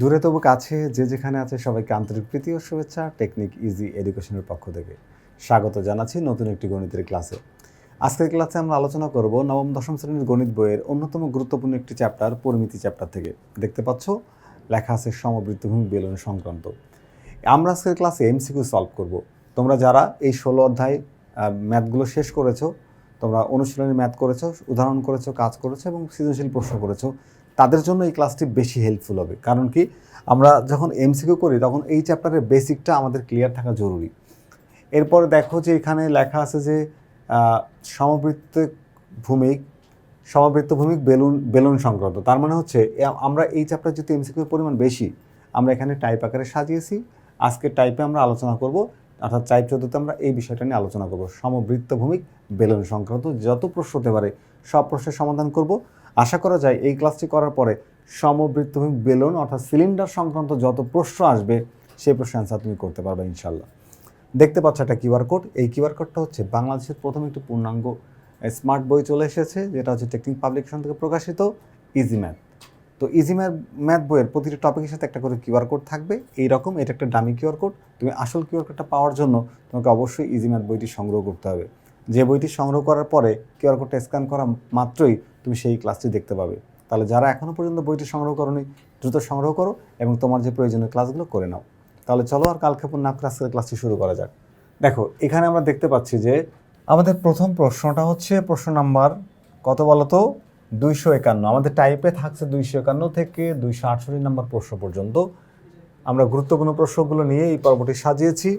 দূরে তবু কাছে, যে যেখানে আছে, সবাইকে আন্তরিক প্রীতি ও শুভেচ্ছা। টেকনিক ইজি এডুকেশনের পক্ষ থেকে স্বাগত জানাচ্ছি নতুন একটি গণিতের ক্লাসে। আজকের ক্লাসে আমরা আলোচনা করব নবম, দশম শ্রেণির গণিত বইয়ের অন্যতম গুরুত্বপূর্ণ একটি চ্যাপ্টার, পরিমিতি চ্যাপ্টার থেকে। দেখতে পাচ্ছ, লেখা আছে সমবৃত্তভূমি বেলন সংক্রান্ত। আমরা আজকের ক্লাসে এমসিকিউ সলভ করব। তোমরা যারা এই ষোলো অধ্যায় ম্যাথগুলো শেষ করেছ, তোমরা অনুশীলনী ম্যাথ করেছ, উদাহরণ করেছ, কাজ করেছ এবং সৃজনশীল প্রশ্ন করেছ তাদের জন্য এই ক্লাসটি বেশি হেল্পফুল হবে। কারণ কি? আমরা যখন এমসিকিউ করি, তখন এই চ্যাপ্টারের বেসিকটা আমাদের ক্লিয়ার থাকা জরুরি। এরপরে দেখো যে এখানে লেখা আছে যে সমবৃত্ত ভূমিক সমবৃত্ত ভূমিক বেলুন বেলুন সংক্রান্ত। তার মানে হচ্ছে আমরা এই চ্যাপ্টার যেহেতু এমসিকিউর পরিমাণ বেশি, আমরা এখানে টাইপ আকারে সাজিয়েছি। আজকে টাইপে আমরা আলোচনা করব, অর্থাৎ টাইপ চোদ্দতে আমরা এই বিষয়টা নিয়ে আলোচনা করব। সমবৃত্ত ভূমিক, বেলুন সংক্রান্ত যত প্রশ্ন হতে পারে, সব প্রশ্নের সমাধান করব। আশা করা যায় এই ক্লাসটি করার পরে সমবৃত্ত ভূমিক বেলুন অর্থাৎ সিলিন্ডার সংক্রান্ত যত প্রশ্ন আসবে সেই প্রশ্নের অ্যান্সার তুমি করতে পারবে ইনশাল্লাহ দেখতে পাচ্ছ একটা কিউআর কোড। এই কিউআর কোডটা হচ্ছে বাংলাদেশের প্রথম একটি পূর্ণাঙ্গ স্মার্ট বই চলে এসেছে, যেটা হচ্ছে টেকনিক পাবলিকেশন থেকে প্রকাশিত ইজি ম্যাথ তো ইজি ম্যাথ ম্যাথ বইয়ের প্রতিটি টপিকের সাথে একটা করে কিউআর কোড থাকবে। এই রকম এটা একটা ডামি কিউআর কোড। তুমি আসল কিউআর কোডটা পাওয়ার জন্য তোমাকে অবশ্যই ইজি ম্যাথ বইটি সংগ্রহ করতে হবে। যে বইটি সংগ্রহ করার পরে কিউআর কোডটা স্ক্যান করা মাত্রই তুমি সেই ক্লাসটি দেখতে পাবে। তাহলে যারা এখনও পর্যন্ত বইটি সংগ্রহ করোনি, দ্রুত সংগ্রহ করো এবং তোমার যে প্রয়োজনীয় ক্লাসগুলো করে নাও। তাহলে চলো আর কালক্ষেপণ না করে আজকের ক্লাসটি শুরু করা যাক। দেখো, এখানে আমরা দেখতে পাচ্ছি যে আমাদের প্রথম প্রশ্নটা হচ্ছে প্রশ্ন নাম্বার কত বলতো? দুইশো একান্ন। আমাদের টাইপে থাকছে দুইশো একান্ন থেকে দুইশো আটষট্টি নাম্বার প্রশ্ন পর্যন্ত। আমরা গুরুত্বপূর্ণ প্রশ্নগুলো নিয়ে এই পর্বটি সাজিয়েছি।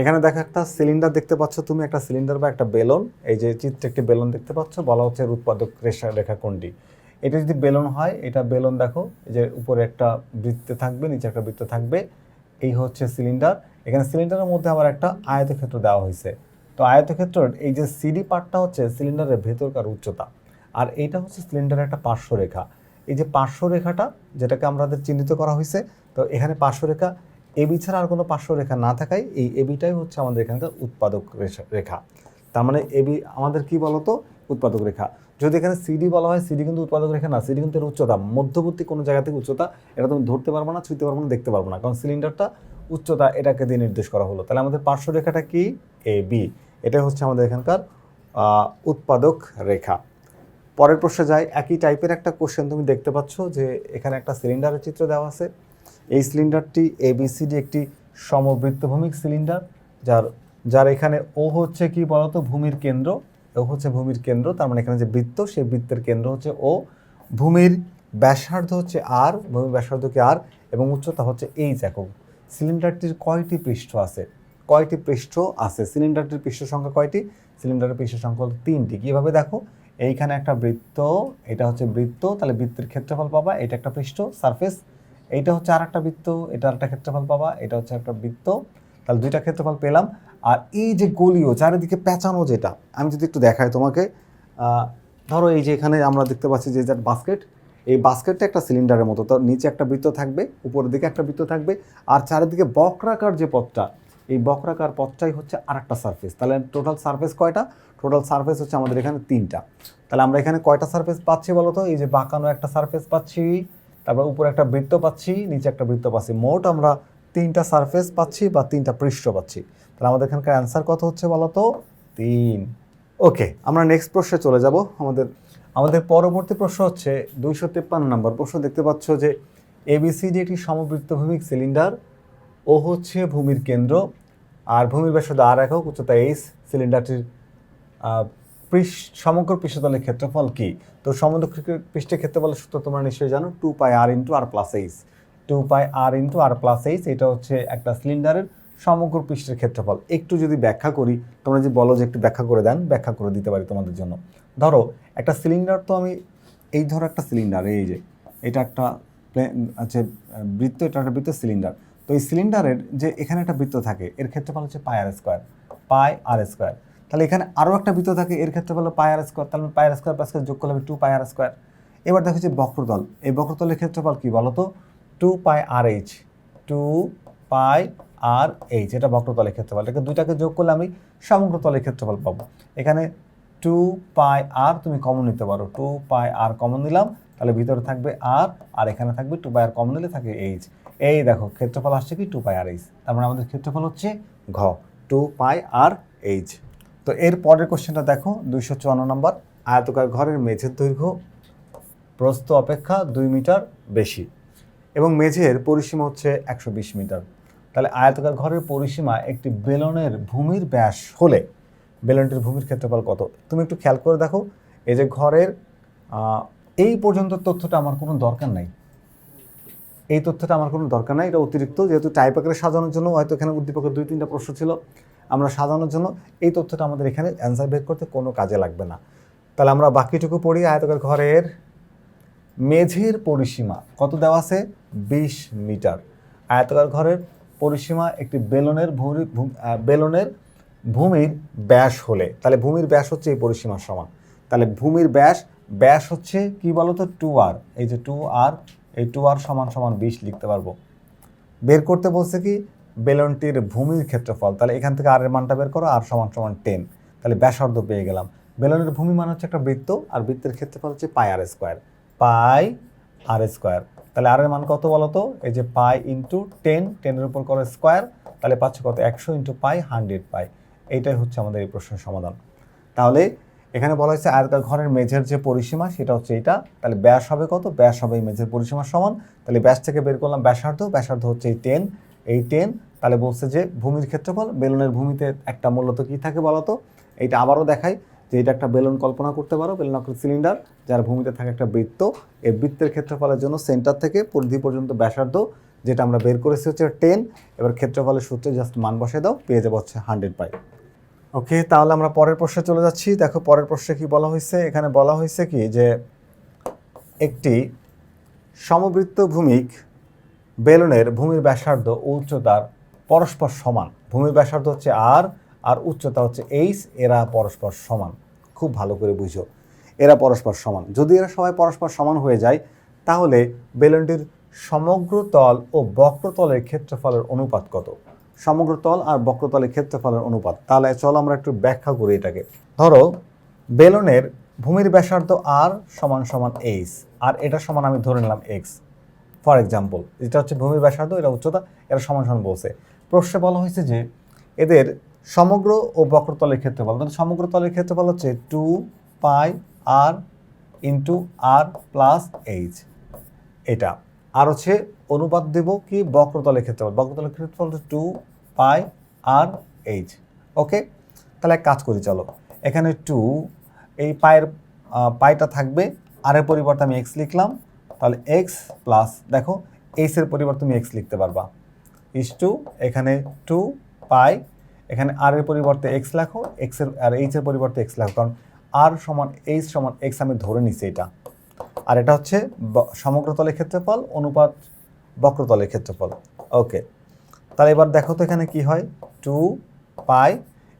এখানে দেখো একটা সিলিন্ডার দেখতে পাচ্ছ তুমি, একটা সিলিন্ডার বা একটা বেলন। এই যে চিত্রে একটি বেলন দেখতে পাচ্ছ, বলা হচ্ছে এর উৎপাদক রেখা রেখা কোনটি এটা যদি বেলন হয়, এটা বেলন দেখো, এই যে উপরে একটা বৃত্তে থাকবে, নিচে একটা বৃত্ত থাকবে, এই হচ্ছে সিলিন্ডার এখানে সিলিন্ডারের মধ্যে আবার একটা আয়তক্ষেত্র দেওয়া হয়েছে। তো আয়তক্ষেত্রের এই যে সিডি পার্টটা হচ্ছে সিলিন্ডারের ভেতরকার উচ্চতা, আর এইটা হচ্ছে সিলিন্ডারের একটা পার্শ্বরেখা। এই যে পার্শ্বরেখাটা, যেটাকে আমাদের চিহ্নিত করা হয়েছে, তো এখানে পার্শ্বরেখা এবি ছাড়া আর কোনো পার্শ্বরেখা না থাকায় এই এবিটাই হচ্ছে আমাদের এখানকার উৎপাদক রেখা। তার মানে এবি আমাদের কি বলতো? উৎপাদক রেখা। যদি এখানে সিডি বলা হয় সিডি কিন্তু উৎপাদক রেখা না সিডি কিন্তু এর উচ্চতা। মধ্যবর্তী কোনো জায়গা থেকে উচ্চতা এটা তুমি ধরতে পারব না ছুঁতে পারব না, দেখতে পারব না। কারণ সিলিন্ডারটা উচ্চতা এটাকে দিয়ে নির্দেশ করা হলো। তাহলে আমাদের পার্শ্বরেখাটা কি? এ বি এটা হচ্ছে আমাদের এখানকার উৎপাদক রেখা। পরের প্রশ্নে যাই। একই টাইপের একটা কোশ্চেন তুমি দেখতে পাচ্ছ যে এখানে একটা সিলিন্ডারের চিত্র দেওয়া আছে। এই সিলিন্ডারটি এবিসিডি একটি সমবৃত্তভূমিক সিলিন্ডার, যার যার এখানে ও হচ্ছে কি বলতো? ভূমির কেন্দ্র। ও হচ্ছে ভূমির কেন্দ্র, তার মানে এখানে যে বৃত্ত, সেই বৃত্তের কেন্দ্র হচ্ছে ও ভূমির ব্যাসার্ধ হচ্ছে আর ভূমির ব্যাসার্ধ কি আর এবং উচ্চতা হচ্ছে এইচ একক। সিলিন্ডারটির কয়টি পৃষ্ঠ আছে? কয়টি পৃষ্ঠ আছে? সিলিন্ডারটির পৃষ্ঠ সংখ্যা কয়টি? সিলিন্ডারের পৃষ্ঠ সংখ্যা হলো তিনটি। কীভাবে দেখো? এইখানে একটা বৃত্ত, এটা হচ্ছে বৃত্ত, তাহলে বৃত্তের ক্ষেত্রফল পাবা, এটা একটা পৃষ্ঠ সারফেস এইটা হচ্ছে আর একটা বৃত্ত, এটা একটা ক্ষেত্রফল পাবা, এটা হচ্ছে একটা বৃত্ত। তাহলে দুইটা ক্ষেত্রফল পেলাম। আর এই যে গলীয়, চারিদিকে পেঁচানো যেটা, আমি যদি একটু দেখাই তোমাকে ধরো এই যে এখানে আমরা দেখতে পাচ্ছি যে যার বাস্কেট এই বাস্কেটটা একটা সিলিন্ডারের মতো তো নিচে একটা বৃত্ত থাকবে, উপরের দিকে একটা বৃত্ত থাকবে, আর চারিদিকে বক্রাকার যে পথটা, এই বক্রাকার পথটাই হচ্ছে আর একটা সারফেস তাহলে টোটাল সারফেস কয়টা? টোটাল সারফেস হচ্ছে আমাদের এখানে তিনটা। তাহলে আমরা এখানে কয়টা সারফেস পাচ্ছি বলো তো এই যে বাঁকানো একটা সারফেস পাচ্ছি। তারপর উপরে একটা বৃত্ত পাচ্ছি, নিচে একটা বৃত্ত পাচ্ছি। মোট আমরা তিনটা সারফেস পাচ্ছি বা তিনটা পৃষ্ঠ পাচ্ছি। তাহলে আমাদের এখানকার অ্যান্সার কত হচ্ছে বলো তো? তিন। ওকে আমরা নেক্সট প্রশ্নে চলে যাব। আমাদের আমাদের পরবর্তী প্রশ্ন হচ্ছে দুইশো তেপ্পান্ন নম্বর প্রশ্ন। দেখতে পাচ্ছ যে এবিসিডি একটি সমবৃত্তভূমিক সিলিন্ডার ও হচ্ছে ভূমির কেন্দ্র, আর ভূমির ব্যাসার্ধ আর একক, উচ্চতা এইচ সিলিন্ডারটির পৃষ্ঠ, সমগ্র পৃষ্ঠতলের ক্ষেত্রফল কি? তো সমগ্র পৃষ্ঠের ক্ষেত্রে ক্ষেত্রফলের সূত্র তোমরা নিশ্চয়ই জানো two pi r into r plus h two pi r into r plus h এটা হচ্ছে একটা সিলিন্ডারের সমগ্র পৃষ্ঠের ক্ষেত্রফল। একটু যদি ব্যাখ্যা করি, তোমরা যদি বলো যে একটু ব্যাখ্যা করে দেন, ব্যাখ্যা করে দিতে পারি তোমাদের জন্য। ধরো, একটা সিলিন্ডার তো আমি, এই ধরো একটা সিলিন্ডার, এই যে, এটা একটা প্লে- আছে বৃত্ত, এটা একটা বৃত্ত সিলিন্ডার। তো এই সিলিন্ডারের যে এখানে একটা বৃত্ত থাকে, এর ক্ষেত্রফল হচ্ছে পাই আর স্কোয়ার পাই আর স্কোয়ার তাহলে এখানে আরও একটা বৃত্ত থাকে এর ক্ষেত্রে হলো পাই আর স্কোয়ার তাহলে পাই আর স্কোয়ার প্লাস যোগ করলে হবে টু পাই আর স্কোয়ার এবার দেখো যে বক্রতল এই বক্রতলের ক্ষেত্রফল কি বলো তো two pi r h two pi r h এটা বক্রতলের ক্ষেত্রফল এটাকে দুইটাকে যোগ করলে আমি সমগ্র তলের ক্ষেত্রফল পাবো এখানে টু পাই আর তুমি কমন নিতে পারো টু পাই আর কমন নিলাম তাহলে ভিতরে থাকবে আর আর এখানে থাকবে টু পাই আর কমন নিলে থাকে এইচ এই দেখো ক্ষেত্রফল আসছে কি টু পাই আর এইচ তার মানে আমাদের ক্ষেত্রফল হচ্ছে ঘ টু পাই আর এইচ তো এর পরের কোশ্চেনটা দেখো, দুইশো চুয়ান্ন নম্বর। আয়তকার ঘরের মেঝের দৈর্ঘ্য, প্রস্থ অপেক্ষা দুই মিটার বেশি এবং মেঝের পরিসীমা হচ্ছে একশো বিশ মিটার। তাহলে আয়তকার ঘরের পরিসীমা একটি বেলনের ভূমির ব্যাস হলে বেলনটির ভূমির ক্ষেত্রফল কত? তুমি একটু খেয়াল করে দেখো, এই যে ঘরের এই পর্যন্ত তথ্যটা আমার কোনো দরকার নাই। এই তথ্যটা আমার কোনো দরকার নাই, এটা অতিরিক্ত, যেহেতু টাইপ আকারে সাজানোর জন্য হয়তো এখানে উদ্দীপকের দুই তিনটা প্রশ্ন ছিল। আমরা সাজানোর জন্য এই তথ্যটা আমাদের এখানে অ্যান্সার বের করতে কোনো কাজে লাগবে না। তাহলে আমরা বাকিটুকু পড়ি, আয়তকার ঘরের মেঝের পরিসীমা। কত দেওয়া আছে? বিশ মিটার। আয়তকার ঘরের পরিসীমা একটি বেলনের ভূমি বেলনের ভূমির ব্যাস হলে। তাহলে ভূমির ব্যাস হচ্ছে এই পরিসীমার সমান। তাহলে ভূমির ব্যাস ব্যাস হচ্ছে কি বলতো? টু আর এই যে টু আর এই টু আর সমান সমান বিশ লিখতে পারব। বের করতে বলছে কি? বেলনটির ভূমির ক্ষেত্রফল, তাহলে এখান থেকে আর এর মানটা বের করো আর সমান সমান টেন তাহলে ব্যাসার্ধ পেয়ে গেলাম। বেলনের ভূমি মান হচ্ছে একটা বৃত্ত, আর বৃত্তের ক্ষেত্রফল হচ্ছে পাই আর স্কোয়ার পাই আর স্কোয়ার তাহলে আর এর মান কত বলো তো? এই যে পাই ইন্টু টেন টেনের উপর করো স্কোয়ার তাহলে পাচ্ছে কত? একশো ইন্টু পাই হান্ড্রেড পাই। এইটাই হচ্ছে আমাদের এই প্রশ্নের সমাধান। তাহলে এখানে বলা হয়েছে আয়তাকার ঘরের মেঝের যে পরিসীমা, সেটা হচ্ছে এটা তাহলে ব্যাস হবে কত? ব্যাস হবে এই মেঝের পরিসীমার সমান। তাহলে ব্যাস থেকে বের করলাম ব্যাসার্ধ। ব্যাসার্ধ হচ্ছে এই টেন এই টেন তাহলে বলছে যে ভূমির ক্ষেত্রফল, বেলুনের ভূমিতে একটা মূলত কী থাকে বলতো? এইটা আবারও দেখাই যে এটা একটা বেলুন কল্পনা করতে পারো বেলুন আকৃতির সিলিন্ডার যার ভূমিতে থাকে একটা বৃত্ত। এই বৃত্তের ক্ষেত্রফলের জন্য সেন্টার থেকে পরিধি পর্যন্ত ব্যাসার্ধ, যেটা আমরা বের করেছি হচ্ছে টেন এবার ক্ষেত্রফলের সূত্রে জাস্ট মান বসে দাও, পেয়ে যাব হচ্ছে হান্ড্রেড পাই। ওকে তাহলে আমরা পরের প্রশ্নে চলে যাচ্ছি। দেখো পরের প্রশ্নে কি বলা হয়েছে? এখানে বলা হয়েছে কি যে একটি সমবৃত্ত ভূমিক বেলুনের ভূমির ব্যাসার্ধ উচ্চতার পরস্পর সমান। ভূমির ব্যাসার্ধ হচ্ছে আর আর উচ্চতা হচ্ছে এইচ এরা পরস্পর সমান। খুব ভালো করে বুঝো। এরা পরস্পর সমান। যদি এরা সবাই পরস্পর সমান হয়ে যায়, তাহলে বেলুনটির সমগ্র তল ও বক্রতলের ক্ষেত্রফলের অনুপাত কত? সমগ্র তল আর বক্রতলের ক্ষেত্রফলের অনুপাত। তাহলে চলো আমরা একটু ব্যাখ্যা করি এটাকে। ধরো, বেলুনের ভূমির ব্যাসার্ধ আর সমান সমান এইচ আর এটা সমান আমি ধরে নিলাম এক্স ফর এক্সাম্পল যেটা হচ্ছে ভূমির ব্যাসার্ধ, এটা উচ্চতা এরা সমান সমান বলছে। প্রশ্নে বলা হয়েছে যে এদের সমগ্র ও বক্রতলের ক্ষেত্রফল তাহলে সমগ্র তলের ক্ষেত্রফল হচ্ছে two pi r into r plus h. এটা আর হচ্ছে অনুপাত দেব কি? বক্রতলের ক্ষেত্রফল। বক্রতলের ক্ষেত্রফল হচ্ছে টু পাই আর এইচ। ওকে? তাহলে এক কাজ করি, চলো। এখানে টু, এই পায়ের পাইটা থাকবে, আর এর পরিবর্তে আমি এক্স লিখলাম তাহলে এক্স প্লাস দেখো এইচ এর পরিবর্তে তুমি এক্স লিখতে পারবা। ইস টু এখানে টু পাই এখানে আর এর পরিবর্তে এক্স লেখো এক্সের, আর এইচ এর পরিবর্তে এক্স লেখো, কারণ আর সমান এইচ সমান এক্স আমি ধরে নিছি এটা। আর এটা হচ্ছে ব- সমগ্র তলের ক্ষেত্রফল, অনুপাত বক্রতলের ক্ষেত্রফল। ওকে তাহলে এবার দেখো তো এখানে কি হয়? টু পাই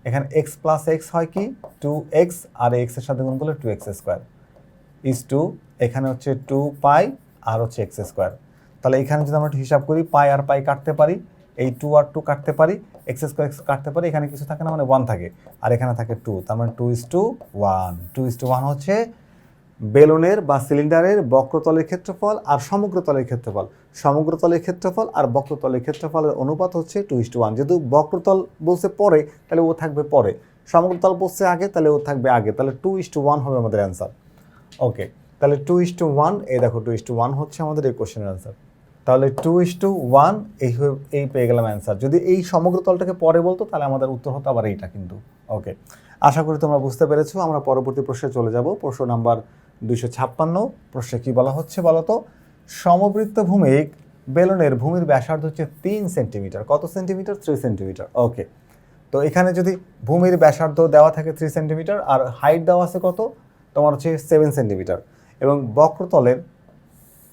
এখানে এক্স প্লাস এক্স হয় কি? টু এক্স আর এক্সের সাথে গুণ করলে two x square is two এখানে হচ্ছে টু পাই আর হচ্ছে এক্স স্কোয়ার তাহলে এখানে যদি আমরা একটু হিসাব করি পাই আর পাই কাটতে পারি, এই টু আর টু কাটতে পারি এক্স স্কোয়ার এক্স কাটতে পারি, এখানে কিছু থাকে না মানে ওয়ান থাকে। আর এখানে থাকে টু তার মানে two is two one two is two one হচ্ছে বেলুনের বা সিলিন্ডারের বক্রতলের ক্ষেত্রফল আর সমগ্র তলের ক্ষেত্রফল। সমগ্র তলের ক্ষেত্রফল আর বক্রতলের ক্ষেত্রফলের অনুপাত হচ্ছে টু ইস টু ওয়ান যেহেতু বক্রতল বলছে পরে, তাহলে ও থাকবে পরে। সমগ্রতল বলছে আগে, তাহলে ও থাকবে আগে। তাহলে টু ইস টু ওয়ান হবে আমাদের অ্যান্সার ওকে তাহলে টু ইস টু ওয়ান এই দেখো টু ইস টু ওয়ান হচ্ছে আমাদের এই কোশ্চেনের অ্যান্সার তাহলে টু ইস টু ওয়ান এই এই পেয়ে গেলাম অ্যান্সার যদি এই সমগ্র তলটাকে পরে বলতো, তাহলে আমাদের উত্তর হতো আবার এইটা কিন্তু। ওকে আশা করি তোমরা বুঝতে পেরেছ, আমরা পরবর্তী প্রশ্নে চলে যাব। প্রশ্ন নাম্বার দুইশো ছাপ্পান্ন, প্রশ্নে কী বলা হচ্ছে বলো তো? সমবৃত্ত ভূমিক বেলনের ভূমির ব্যাসার্ধ হচ্ছে তিন সেন্টিমিটার। কত সেন্টিমিটার? Three centimetre. ওকে তো এখানে যদি ভূমির ব্যাসার্ধ দেওয়া থাকে থ্রি সেন্টিমিটার, আর হাইট দেওয়া আছে কত? তোমার হচ্ছে সেভেন সেন্টিমিটার। এবং বক্রতলের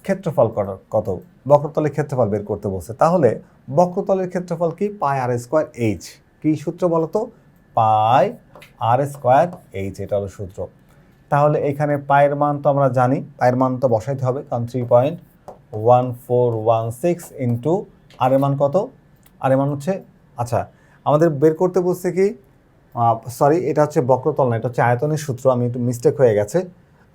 ক্ষেত্রফল কত- বক্রতলের ক্ষেত্রফল বের করতে বলছে। তাহলে বক্রতলের ক্ষেত্রফল কি? Pi r square h. কি সূত্র বলো তো? পাই আর স্কোয়ার এইচ, এটা হলো সূত্র। তাহলে এখানে পায়ের মান তো আমরা জানি পায়ের মান তো বসাইতে হবে, কারণ three point one four one six into r এর মান কত? আর এর মান হচ্ছে আচ্ছা আমাদের বের করতে বলছে কি? সরি এটা হচ্ছে বক্রতল না, এটা হচ্ছে আয়তনের সূত্র, আমি একটু মিস্টেক হয়ে গেছে।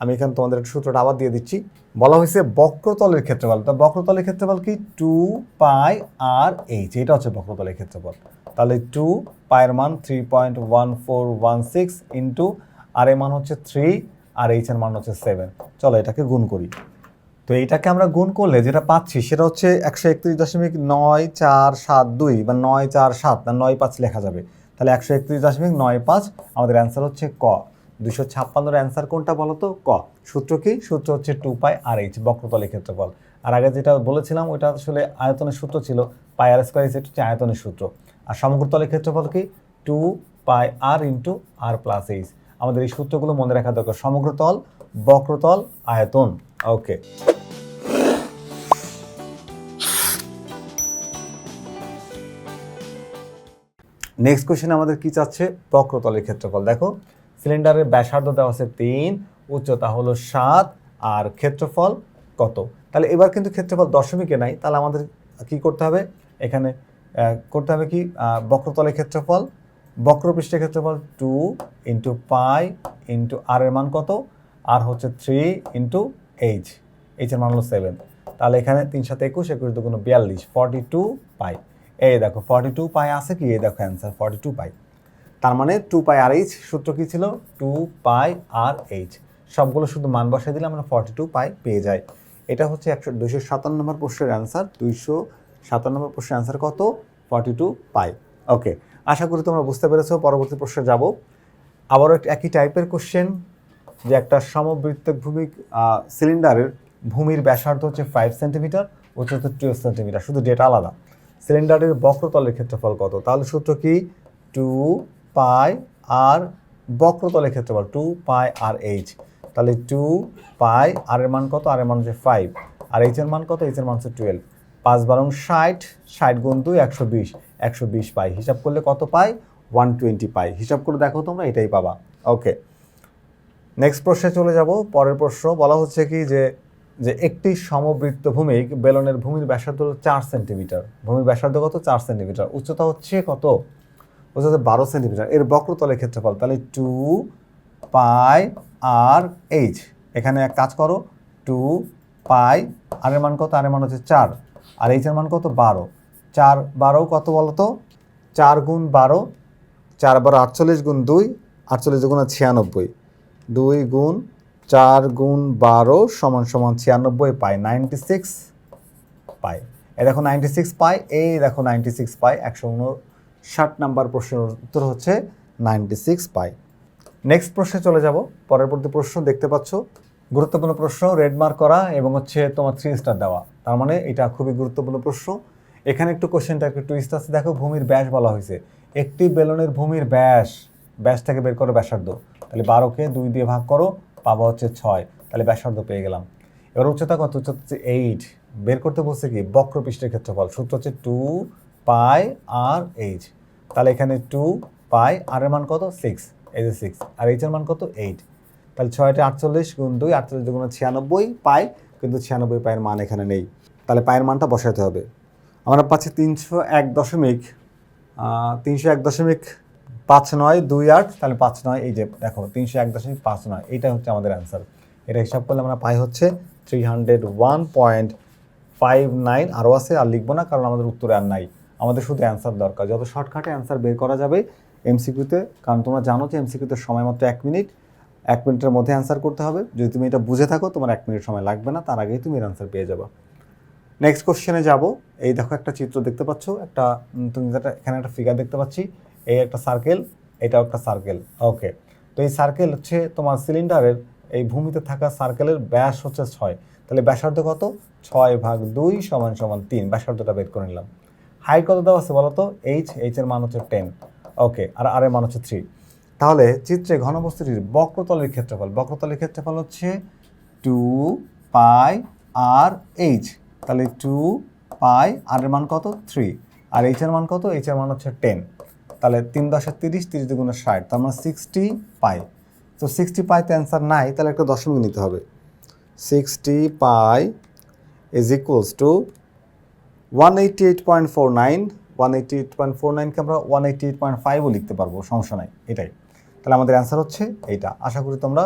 আমি এখানে তোমাদের একটা সূত্রটা আবার দিয়ে দিচ্ছি। বলা হয়েছে বক্রতলের ক্ষেত্রফল। তা বক্রতলের ক্ষেত্রফল কি? টু পাই আর এইচ এটা হচ্ছে বক্রতলের ক্ষেত্রফল। তাহলে টু পায়ের মান three point one four one six into r এর মান হচ্ছে থ্রি আর এইচ এর মান হচ্ছে সেভেন চলো এটাকে গুণ করি। তো এইটাকে আমরা গুণ করলে যেটা পাচ্ছি সেটা হচ্ছে একশো একত্রিশ দশমিক নয় চার সাত দুই বা নয় চার সাত, না নয় পাঁচ লেখা যাবে। তাহলে একশো একত্রিশ দশমিক নয় পাঁচ, আমাদের অ্যান্সার হচ্ছে ক। দুশো ছাপ্পান্নর অ্যান্সার কোনটা বলো তো ক। সূত্র কি? সূত্র হচ্ছে টু পাই আর এইচ, বক্রতলের ক্ষেত্রফল। আর আগে যেটা বলেছিলাম, ওইটা আসলে আয়তনের সূত্র ছিল, পাই আর স্কোয়ার সেটা হচ্ছে আয়তনের সূত্র। আর সমগ্রতলের ক্ষেত্রফল কি? Two pi r into r plus h. আমাদের এই সূত্রগুলো মনে রাখা দরকার। সমগ্রতল বক্রতল, আয়তন। ওকে। নেক্সট কোশ্চেন আমাদের কি চাচ্ছে? বক্রতলের ক্ষেত্রফল। দেখো সিলিন্ডারের ব্যাসার্ধ দেওয়া আছে তিন, উচ্চতা হলো সাত, আর ক্ষেত্রফল কত? তাহলে এবার কিন্তু ক্ষেত্রফল দশমিকে নাই, তাহলে আমাদের কি করতে হবে? এখানে করতে হবে কি? বক্রতলের ক্ষেত্রফল, বক্রপৃষ্ঠের ক্ষেত্রফল two into pi into r এর মান কত? আর হচ্ছে থ্রি ইন্টু এইচ এইচ এর মান হলো সেভেন তাহলে এখানে তিন সাথে একুশ একুশ দুগুণ বিয়াল্লিশ ফর্টি টু পাই এই দেখো ফর্টি টু পাই আছে কি? এই দেখো অ্যান্সার ফর্টি টু পাই তার মানে টু পাই আর এইচ সূত্র কী ছিল? টু পাই আর এইচ সবগুলো শুধু মান বসাই দিলে আমরা ফর্টি টু পাই পেয়ে যাই। এটা হচ্ছে একশো, দুইশো সাতান্ন নম্বর প্রশ্নের অ্যান্সার দুইশো সাতান্ন নম্বর প্রশ্নের অ্যান্সার কত? ফর্টি টু পাই ওকে আশা করি তোমরা বুঝতে পেরেছ। পরবর্তী প্রশ্নে যাব। আবারও একই টাইপের কোশ্চেন যে একটা সমবৃত্তক ভূমি সিলিন্ডারের ভূমির ব্যাসার্ধ হচ্ছে ফাইভ সেন্টিমিটার উচ্চতা টুয়েলভ সেন্টিমিটার শুধু ডেটা আলাদা। সিলিন্ডারের বক্রতলের ক্ষেত্রফল কত? তাহলে সূত্র কি? টু পাই আর বক্রতলের ক্ষেত্রফল টু পাই আর এইচ তাহলে টু পাই আর এর মান কত? আর এর মান হচ্ছে ফাইভ আর এইচ এর মান কত? এইচ এর মান হচ্ছে টুয়েলভ পাঁচ বারং ষাট ষাট গুণ দুই, একশো বিশ। একশো বিশ পাই। হিসাব করলে কত পাই? ওয়ান টোয়েন্টি পাই। হিসাব করে দেখো তোমরা, এটাই পাবা। ওকে নেক্সট প্রশ্নে চলে যাব। পরের প্রশ্ন বলা হচ্ছে কি যে যে একটি সমবৃত্ত ভূমিক বেলনের ভূমির ব্যাসার্ধ হলো চার সেন্টিমিটার ভূমির ব্যাসার্ধ কত? চার সেন্টিমিটার উচ্চতা হচ্ছে কত? উচ্চতা বারো সেন্টিমিটার। এর বক্রতলের ক্ষেত্রফল, তাহলে টু পাই আর এইচ এখানে এক কাজ করো টু পাই আর এর মান কত? আর এর মান হচ্ছে চার। আর এইচ এর মান কত? বারো। চার বারো কত বলো তো চার গুণ বারো, চার বারো আটচল্লিশ গুণ দুই, আটচল্লিশ গুণ ছিয়ানব্বই। দুই গুণ চার গুণ বারো সমান সমান ছিয়ানব্বই পাই নাইনটি সিক্স পাই এই দেখো নাইনটি সিক্স পাই এই দেখো নাইনটি সিক্স পাই একশো উনষাট নাম্বার প্রশ্নের উত্তর হচ্ছে নাইনটি সিক্স পাই নেক্সট প্রশ্নে চলে যাব। পরবর্তী প্রশ্ন দেখতে পাচ্ছ। গুরুত্বপূর্ণ প্রশ্ন রেড মার্ক করা এবং হচ্ছে তোমার থ্রি স্টার দেওয়া। তার মানে এটা খুবই গুরুত্বপূর্ণ প্রশ্ন। এখানে একটু কোশ্চেনটা একটু টুইস্ট আছে। দেখো, ভূমির ব্যাস বলা হয়েছে। একটি বেলনের ভূমির ব্যাস ব্যাসটাকে বের করো ব্যাসার্ধ। তাহলে বারোকে দুই দিয়ে ভাগ করো, পাবা হচ্ছে ছয়। তাহলে ব্যাসার্ধ পেয়ে গেলাম। এবার উচ্চতা কত? উচ্চতা হচ্ছে এইট বের করতে বলছে কি? বক্রপৃষ্ঠের ক্ষেত্রফল। সূত্র হচ্ছে টু পাই আর এইচ। তাহলে এখানে টু পাই আর এর মান কত? সিক্স এই যে সিক্স আর এইচ এর মান কত? এইট তাহলে ছয়টা আটচল্লিশ গুণ দুই, আটচল্লিশ দুগুণ ছিয়ানব্বই পাই, কিন্তু ছিয়ানব্বই পায়ের মান এখানে নেই। তাহলে পায়ের মানটা বসাতে হবে। আমরা পাচ্ছি তিনশো এক দশমিক তিনশো এক দশমিক পাঁচ নয় দুই আট, তাহলে পাঁচ নয়, এই যে দেখো, তিনশো এক দশমিক পাঁচ নয় এটা হচ্ছে আমাদের অ্যান্সার এটা হিসাব করলে আমরা পাই হচ্ছে three hundred one point five nine আরও আছে, আর লিখব না, কারণ আমাদের উত্তরে আর নাই। আমাদের শুধু অ্যান্সার দরকার। যত শর্টকাটে অ্যান্সার বের করা যাবে এমসিকিউতে কারণ তোমরা জানো যে এমসিকিউতে সময় মাত্র এক মিনিট এক মিনিটের মধ্যে অ্যান্সার করতে হবে। যদি তুমি এটা বুঝে থাকো, তোমার এক মিনিট সময় লাগবে না, তার আগেই তুমি এর অ্যান্সার পেয়ে যাবে। নেক্সট কোশ্চেনে যাব। এই দেখো একটা চিত্র দেখতে পাচ্ছ, একটা তুমি যেটা, এখানে একটা ফিগার দেখতে পাচ্ছি, এই একটা সার্কেল এটাও একটা সার্কেল ওকে তো এই সার্কেল হচ্ছে তোমার সিলিন্ডারের এই ভূমিতে থাকা সার্কেলের ব্যাস হচ্ছে ছয়। তাহলে ব্যাসার্ধ কত? ছয় ভাগ দুই সমান সমান তিন, ব্যাসার্ধটা বের করে নিলাম। হাইট কত দেওয়া আছে বলো তো? এইচ এইচ এর মান হচ্ছে টেন ওকে আর আর এর মান হচ্ছে থ্রি তাহলে চিত্রে ঘনবস্তুটির বক্রতলের ক্ষেত্রফল বক্রতলের ক্ষেত্রফল হচ্ছে টু পাই আর এইচ তাহলে টু পাই আর এর মান কত? থ্রি আর এইচ এর মান কত? এইচ এর মান হচ্ছে টেন তাহলে তিন দশে তিরিশ তিরিশ দুগুণে ষাট, তার মানে সিক্সটি পাই তো সিক্সটি পাইতে অ্যান্সার নাই, তাহলে একটা দশমিক নিতে হবে। Sixty pi is equals to one eighty eight point four nine one eighty eight point four নাইনকে আমরা ওয়ান এইটি এইট পয়েন্ট ফাইভও লিখতে পারব, সমস্যা নাই, এটাই। তাহলে আমাদের অ্যান্সার হচ্ছে এইটা। আশা করি তোমরা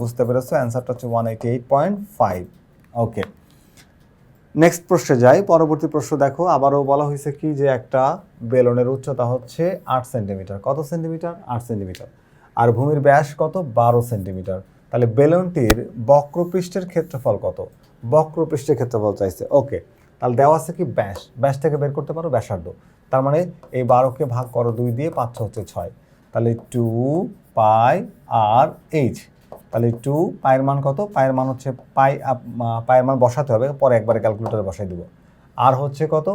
বুঝতে পেরেছ অ্যান্সারটা হচ্ছে one eighty eight point five okay next প্রশ্নে যাই, পরবর্তী প্রশ্ন দেখো, আবারও বলা হয়েছে কি যে একটা বেলনের উচ্চতা হচ্ছে আট সেন্টিমিটার। কত সেন্টিমিটার? আট সেন্টিমিটার। আর ভূমির ব্যাস কত? বারো সেন্টিমিটার। তাহলে বেলুনটির বক্রপৃষ্ঠের ক্ষেত্রফল কত? বক্রপৃষ্ঠের ক্ষেত্রফল চাইছে। ওকে তাহলে দেওয়া আছে কি ব্যাস। ব্যাস থেকে বের করতে পারো ব্যাসার্ধ। তার মানে এই বারোকে ভাগ করো দুই দিয়ে পাঁচশো হচ্ছে ছয়। তাহলে টু পাই আর এইচ তাহলে টু পায়ের মান কত? পায়ের মান হচ্ছে পাই পায়ের মান বসাতে হবে। পরে একবারে ক্যালকুলেটারে বসাই দেবো। আর হচ্ছে কত?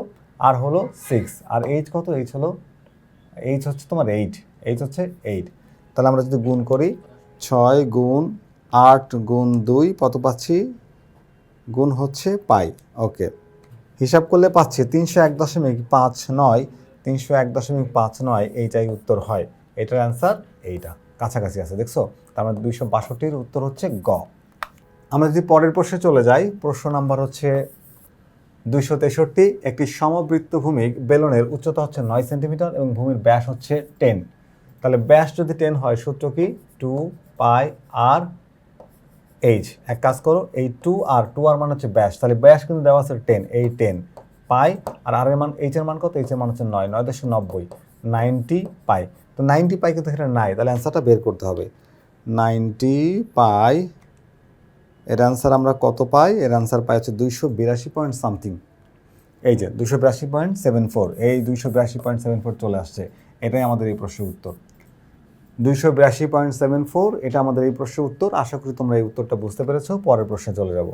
আর হলো সিক্স আর এইচ কত? এইচ হলো এইচ হচ্ছে তোমার এইট এইচ হচ্ছে এইট তাহলে আমরা যদি গুণ করি, ছয় গুণ আট গুণ দুই, কত পাচ্ছি? গুণ হচ্ছে পাই ওকে হিসাব করলে পাচ্ছি তিনশো এক দশমিক পাঁচ নয়, তিনশো এক দশমিক পাঁচ নয়, এইটাই উত্তর হয়। এটার অ্যান্সার এইটা। কাছাকাছি আছে, দেখছ? তার মানে দুইশো বাষট্টির উত্তর হচ্ছে গ। আমরা যদি পরের প্রশ্নে চলে যাই, প্রশ্ন নাম্বার হচ্ছে দুইশো তেষট্টি, একটি সমবৃত্ত ভূমিক বেলনের উচ্চতা হচ্ছে নয় সেন্টিমিটার এবং ভূমির ব্যাস হচ্ছে টেন। তাহলে ব্যাস যদি টেন হয়, সূত্র কি? টু পাই আর এইচ এক কাজ করো, এই টু আর টু আর মান হচ্ছে ব্যাস তাহলে ব্যাস কিন্তু দেওয়া আছে টেন এই টেন পাই আর আর এর মান এইচ এর মান কত? এইচ এর মান হচ্ছে নয় নয় দশমিক নব্বই নাইনটি পাই তো নাইনটি পাই কিন্তু এখানে নাই, তাহলে অ্যান্সারটা বের করতে হবে। নাইনটি পাই এর অ্যান্সার আমরা কত পাই? এর অ্যান্সার পাই হচ্ছে দুইশো বিরাশি পয়েন্ট সামথিং এই যে দুশো বিরাশি পয়েন্ট সেভেন ফোর এই দুইশো বিরাশি পয়েন্ট সেভেন ফোর চলে আসছে, এটাই আমাদের এই প্রশ্নের উত্তর। দুইশো বিরাশি পয়েন্ট সেভেন ফোর, এটা আমাদের এই প্রশ্নের উত্তর। আশা করি তোমরা এই উত্তরটা বুঝতে পেরেছ। পরের প্রশ্নে চলে যাব।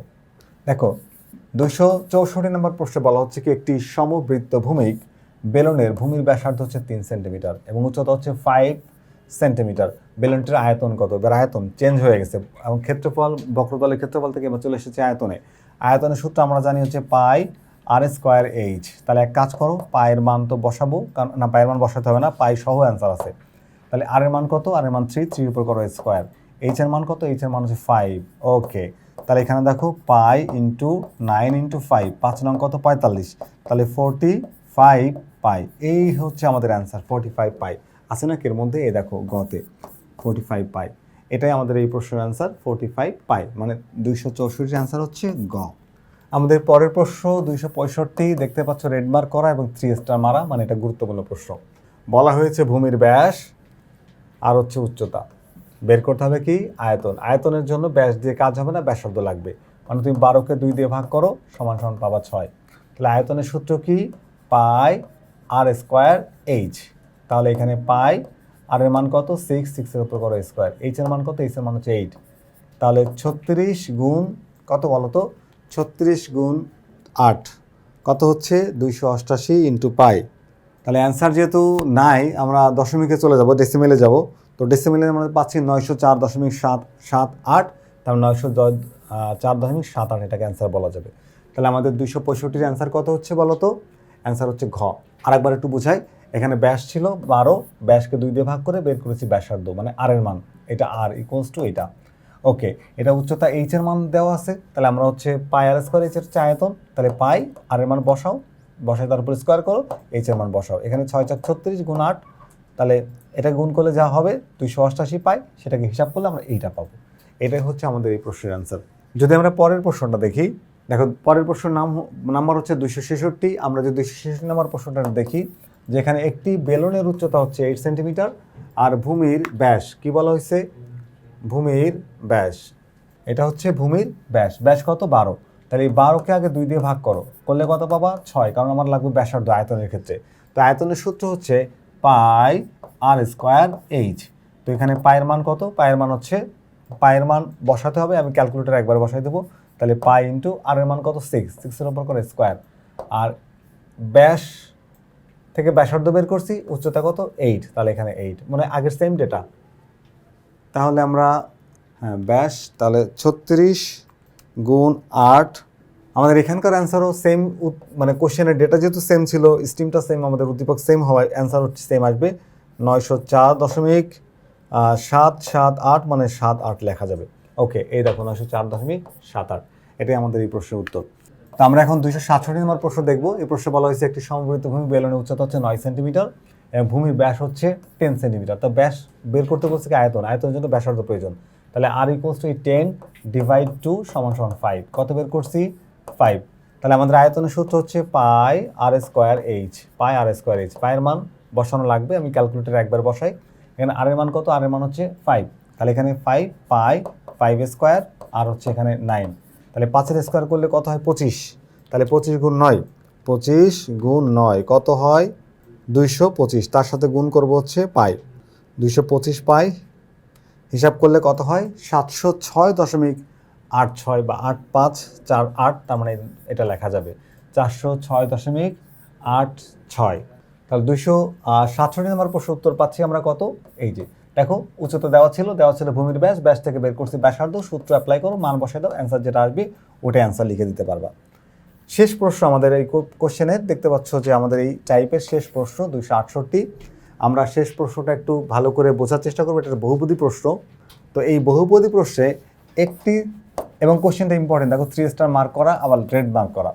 দেখো, দুইশো চৌষট্টি নম্বর প্রশ্নে বলা হচ্ছে কি, একটি সমবৃত্ত ভূমিক বেলনের ভূমির ব্যাসার্ধ হচ্ছে তিন সেন্টিমিটার এবং উচ্চতা হচ্ছে ফাইভ সেন্টিমিটার। বেলনটির আয়তন কত? এবার আয়তন চেঞ্জ হয়ে গেছে এবং ক্ষেত্রফল, বক্রতলের ক্ষেত্রফল থেকে এবার চলে এসেছে আয়তনে। আয়তনের সূত্র আমরা জানি হচ্ছে পাই আর স্কোয়ার এইচ তাহলে এক কাজ করো, পায়ের মান তো বসাবো, কারণ না, পায়ের মান বসাতে হবে না, পাই সহ অ্যান্সার আছে। তাহলে আর এর মান কত? আর এর মান থ্রি থ্রির উপর করো স্কোয়ার এইচ এর মান কত? এইচ এর মান হচ্ছে ফাইভ ওকে তাহলে এখানে দেখো pi into nine into five পাঁচ নং কত? পঁয়তাল্লিশ। তাহলে ফোরটি ফাইভ পাই এই হচ্ছে আমাদের অ্যান্সার ফোরটি ফাইভ পাই আছে না কি এর মধ্যে? এই দেখো, গতে। ফোরটি ফাইভ পাই এটাই আমাদের এই প্রশ্নের অ্যান্সার ফোরটি ফাইভ পাই মানে দুইশো চৌষট্টির অ্যান্সার হচ্ছে গ। আমাদের পরের প্রশ্ন, দুইশো পঁয়ষট্টি, দেখতে পাচ্ছ রেড মার্ক করা এবং থ্রি স্টার মারা মানে এটা গুরুত্বপূর্ণ প্রশ্ন। বলা হয়েছে ভূমির ব্যাস আর হচ্ছে উচ্চতা। বের করতে হবে কি? আয়তন। আয়তনের জন্য ব্যাস দিয়ে কাজ হবে না, ব্যাসার্ধ লাগবে। মানে তুমি বারোকে দুই দিয়ে ভাগ করো, সমান সমান পাবা ছয়। তাহলে আয়তনের সূত্র কি? Pi r square h. তাহলে এখানে পাই আর এর মান কত? সিক্স সিক্সের উপর করো স্কোয়ার। এইচ এর মান কত? এইচ এর মান হচ্ছে এইট। তাহলে ছত্রিশ গুণ কত বলো তো? ছত্রিশ গুণ আট। কত হচ্ছে? দুইশো অষ্টাশি ইন্টু পাই। তাহলে অ্যান্সার যেহেতু নাই, আমরা দশমিকে চলে যাব ডেসিমেলে যাব। তো ডেসিমেলে আমরা পাচ্ছি নয়শো চার দশমিক সাত সাত আট, তাহলে নয়শো চার দশমিক সাত আট এটাকে অ্যান্সার বলা যাবে। তাহলে আমাদের দুইশো পঁয়ষট্টির অ্যান্সার কত হচ্ছে বলো তো অ্যান্সার হচ্ছে ঘ। আরেকবার একটু বুঝাই, এখানে ব্যাস ছিল বারো, ব্যাসকে দুই দিয়ে ভাগ করে বের করেছি ব্যাসার্ধ মানে আর এর মান। এটা আর ইকুয়ালস টু এটা। ওকে এটা উচ্চতা এইচ এর মান দেওয়া আছে, তাহলে আমরা হচ্ছে পাই আর স্কোয়ার এইচ এর হচ্ছে আয়তন, তাহলে পাই আর এর মান বসাও। বসাই তারপর স্কোয়ার করো এইচ এর মান বসাও। এখানে ছয় চার ছত্রিশ গুণ আট, তাহলে এটা গুণ করলে যা হবে, দুইশো অষ্টাশি পাই, সেটাকে হিসাব করলে আমরা এইটা পাবো। এটাই হচ্ছে আমাদের এই প্রশ্নের অ্যান্সার যদি আমরা পরের প্রশ্নটা দেখি, দেখো, পরের প্রশ্নের নাম নাম্বার হচ্ছে দুইশো ছেষট্টি, আমরা যদি দুইশো ছেষট্টি নাম্বার প্রশ্নটা দেখি, যেখানে একটি বেলনের উচ্চতা হচ্ছে এইট সেন্টিমিটার আর ভূমির ব্যাস, কি বলা হয়েছে? ভূমির ব্যাস। এটা হচ্ছে ভূমির ব্যাস। ব্যাস কত? বারো। তাহলে এই বারোকে আগে দুই দিয়ে ভাগ করো। করলে কত পাবা? ছয়, কারণ আমার লাগবে ব্যাসার্ধ আয়তনের ক্ষেত্রে। তো আয়তনের সূত্র হচ্ছে পাই আর স্কোয়ার এইচ তো এখানে পায়ের মান কত? পায়ের মান হচ্ছে, পায়ের মান বসাতে হবে, আমি ক্যালকুলেটার একবার বসাই দেবো। তাহলে পাই ইন্টু আর এর মান কত? সিক্স সিক্সের ওপর করে স্কোয়ার আর ব্যাস থেকে ব্যাসার্ধ বের করছি, উচ্চতা কত? এইট তাহলে এখানে এইট মানে আগের সেম ডেটা তাহলে আমরা হ্যাঁ ব্যাস, তাহলে ছত্রিশ গুণ আট। আমাদের এখানকার অ্যান্সারও সেম মানে কোশ্চেনের ডেটা যেহেতু সেম ছিল স্টিমটা সেম আমাদের উদ্দীপক সেম হওয়ায় অ্যান্সার হচ্ছে সেম আসবে। নয়শো চার দশমিক সাত সাত, আট মানে সাত, আট লেখা যাবে। ওকে এই দেখো নয়শো চার দশমিক, সাত, আট। এটাই আমাদের এই প্রশ্নের উত্তর। তো আমরা এখন দুইশো সাতষট্টি নম্বর প্রশ্ন দেখব। এই প্রশ্নে বলা হয়েছে, একটি সমবৃত্ত ভূমি বেলনের উচ্চতা হচ্ছে নয় সেন্টিমিটার এবং ভূমির ব্যাস হচ্ছে টেন সেন্টিমিটার। তো ব্যাস বের করতে বলছে কি আয়তন? আয়তনের জন্য ব্যাসার্ধ প্রয়োজন। তাহলে r equals to ten divide two সমান সমান ফাইভ কত বের করছি? ফাইভ তাহলে আমাদের আয়তনের সূত্র হচ্ছে pi r square h pi r square h পায়ের মান বসানো লাগবে, আমি ক্যালকুলেটারে একবার বসাই। এখানে আর এর মান কত? আর এর মান হচ্ছে ফাইভ তাহলে এখানে ফাইভ পাই ফাইভ স্কোয়ার আর হচ্ছে এখানে নাইন তাহলে পাঁচের স্কোয়ার করলে কত হয়? পঁচিশ। তাহলে পঁচিশ গুণ নয়। পঁচিশ গুণ নয় কত হয়? দুইশো পঁচিশ। তার সাথে গুণ করব হচ্ছে পাই। দুইশো পঁচিশ পাই হিসাব করলে কত হয়? সাতশো ছয় দশমিক আট ছয় বা আট পাঁচ চার আট, তার মানে এটা লেখা যাবে। চারশো ছয় দশমিক আট ছয়। তাহলে দুইশো সাতষট্টি নম্বর প্রশ্ন উত্তর পাচ্ছি আমরা কত? এই যে, দেখো, উচ্চতা দেওয়া ছিল দেওয়া ছিল ভূমির ব্যাস ব্যাস থেকে বের করছি ব্যাসার্ধ, সূত্র অ্যাপ্লাই করো, মান বসাই দাও অ্যান্সার যেটা আসবে ওটাই অ্যান্সার লিখে দিতে পারবা। শেষ প্রশ্ন আমাদের এই কোশ্চেনের দেখতে পাচ্ছ যে আমাদের এই টাইপের শেষ প্রশ্ন, দুইশো আটষট্টি। আমরা শেষ প্রশ্নটা একটু ভালো করে বোঝার চেষ্টা করব, এটা বহুপদী প্রশ্ন। তো এই বহুপদী প্রশ্নে একটি এবং কোশ্চেনটা ইম্পর্টেন্ট দেখো থ্রি স্টার মার্ক করা, আবার রেড মার্ক করা।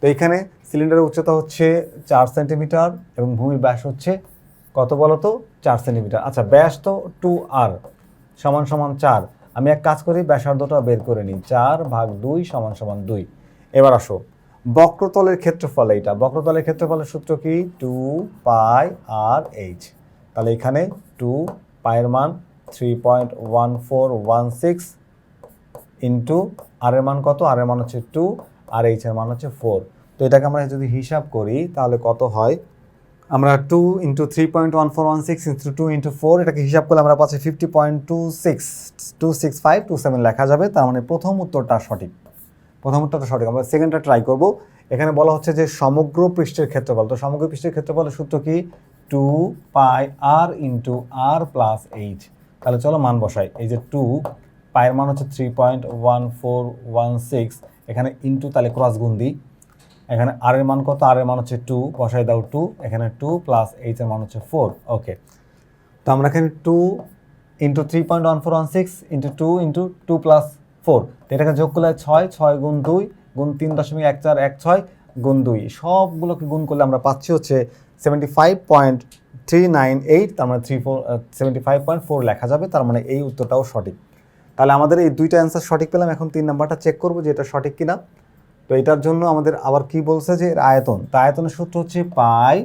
তো এখানে সিলিন্ডারের উচ্চতা হচ্ছে চার সেন্টিমিটার এবং ভূমির ব্যাস হচ্ছে কত বলো তো? চার সেন্টিমিটার আচ্ছা ব্যাস তো টু আর সমান সমান চার। আমি এক কাজ করি, ব্যাসার্ধটা বের করে নিই, চার ভাগ দুই সমান সমান দুই। এবার আসো। বক্রতলের ক্ষেত্রফল এইটা। বক্রতলের ক্ষেত্রফলের সূত্র কি? টু পাই আর এইচ তাহলে এখানে টু পায়ের মান three point one four one six into r এর মান কত? আর এর মান হচ্ছে টু আর এইচ এর মান হচ্ছে ফোর তো এটাকে আমরা যদি হিসাব করি, তাহলে কত হয়? আমরা two into three point one four one six into two into four এটাকে হিসাব করলে আমরা পাচ্ছি fifty point two six two six five two seven লেখা যাবে। তার মানে প্রথম উত্তরটা সঠিক। প্রথম উত্তরটা সঠিক, আমরা সেকেন্ডটা ট্রাই করব। এখানে বলা হচ্ছে যে সমগ্র পৃষ্ঠের ক্ষেত্রফল, তো সমগ্র পৃষ্ঠের ক্ষেত্রফলের সূত্র কি? Two pi r into r plus h তাহলে চলো মান বসাই, এই যে টু পায়ের মান হচ্ছে three point one four one six এখানে ইন্টু তাহলে ক্রস গুণ দিই। এখানে আর এর মান কত? আর এর মান হচ্ছে টু বসাই দাও টু এখানে টু প্লাস এইচ এর মান হচ্ছে ফোর ওকে তো আমরা এখানে two into three point one four one six into two into two plus four. এটাকে যোগ করলে ছয় ছয় গুণ দুই, গুণ তিন দশমিক এক চার, এক ছয় গুণ দুই। সবগুলোকে গুণ করলে আমরা পাচ্ছি হচ্ছে seventy five point three nine eight তার মানে three four seventy five point four লেখা যাবে, তার মানে এই উত্তরটাও সঠিক। তাহলে আমাদের এই দুইটা অ্যান্সার সঠিক পেলাম, এখন তিন নাম্বারটা চেক করব যে এটা সঠিক কিনা। তো এটার জন্য আমাদের আবার কি বলছে যে এর আয়তন? তা আয়তনের সূত্র হচ্ছে পাই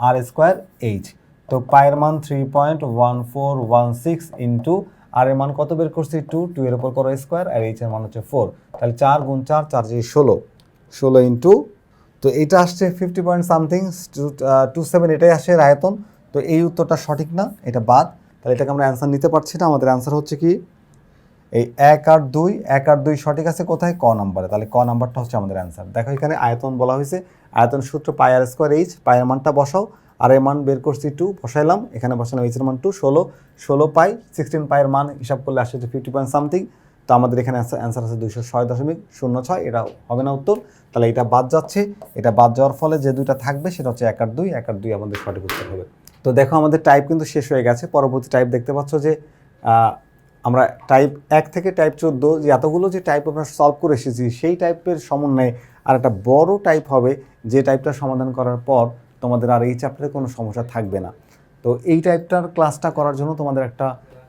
আর স্কোয়ার এইচ তো পায়ের মান three point one four one six into r এর মান কত বের করছি? টু টু এর উপর করো স্কোয়ার আর এইচ এর মান হচ্ছে ফোর তাহলে চার গুণ চার চার যে ষোলো ষোলো ইন্টু তো এটা আসছে fifty point something two seven এটাই আসে এর আয়তন তো এই উত্তরটা সঠিক না? এটা বাদ। তাহলে এটাকে আমরা অ্যান্সার নিতে পারছি না। আমাদের অ্যান্সার হচ্ছে কি? এই এক আর দুই, এক আর দুই সঠিক আছে কোথায়? ক নাম্বারে তাহলে ক নাম্বারটা হচ্ছে আমাদের অ্যান্সার দেখো এখানে আয়তন বলা হয়েছে। আয়তন সূত্র পাই আর স্কোয়ার এইচ পায়ের মানটা বসাও। আর এর মান বের করছি টু বসাইলাম। এখানে বসালাম এইচের মান টু ষোলো ষোলো পাই সিক্সটিন পায়ের মান হিসাব করলে আসছে ফিফটি পয়েন্ট সামথিং তো আমাদের এখানে অ্যান্সার আছে দুইশো ছয় দশমিক শূন্য ছয়, এটা হবে না উত্তর। তাহলে এটা বাদ যাচ্ছে। এটা বাদ যাওয়ার ফলে যে দুইটা থাকবে, সেটা হচ্ছে এক আর দুই, এক আর দুই আমাদের সঠিক উত্তর হবে। তো দেখো আমাদের টাইপ কিন্তু শেষ হয়ে গেছে। পরবর্তী টাইপ দেখতে পাচ্ছ যে আমরা টাইপ এক থেকে টাইপ চোদ্দ, যে এতগুলো যে টাইপ আমরা সলভ করে এসেছি, সেই টাইপের সমন্বয়ে আর একটা বড় টাইপ হবে। যে টাইপটা সমাধান করার পর তোমাদের আর এই চ্যাপ্টারে কোনো সমস্যা থাকবে না। তো এই টাইপটার ক্লাসটা করার জন্য তোমাদের একটা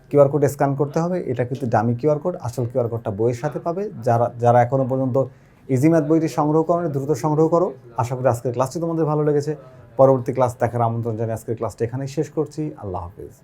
কিউআর কোড স্ক্যান করতে হবে। এটা কিন্তু দামি কিউআর কোড আসল কিউআর কোডটা বইয়ের সাথে পাবে। যারা যারা এখনও পর্যন্ত ইজি ম্যাথ বইটি সংগ্রহ করো দ্রুত সংগ্রহ করো। আশা করি আজকের ক্লাসটি তোমাদের ভালো লেগেছে। পরবর্তী ক্লাস দেখার আমন্ত্রণ জানিয়ে আজকের ক্লাসটা এখানেই শেষ করছি। আল্লাহ হাফিজ।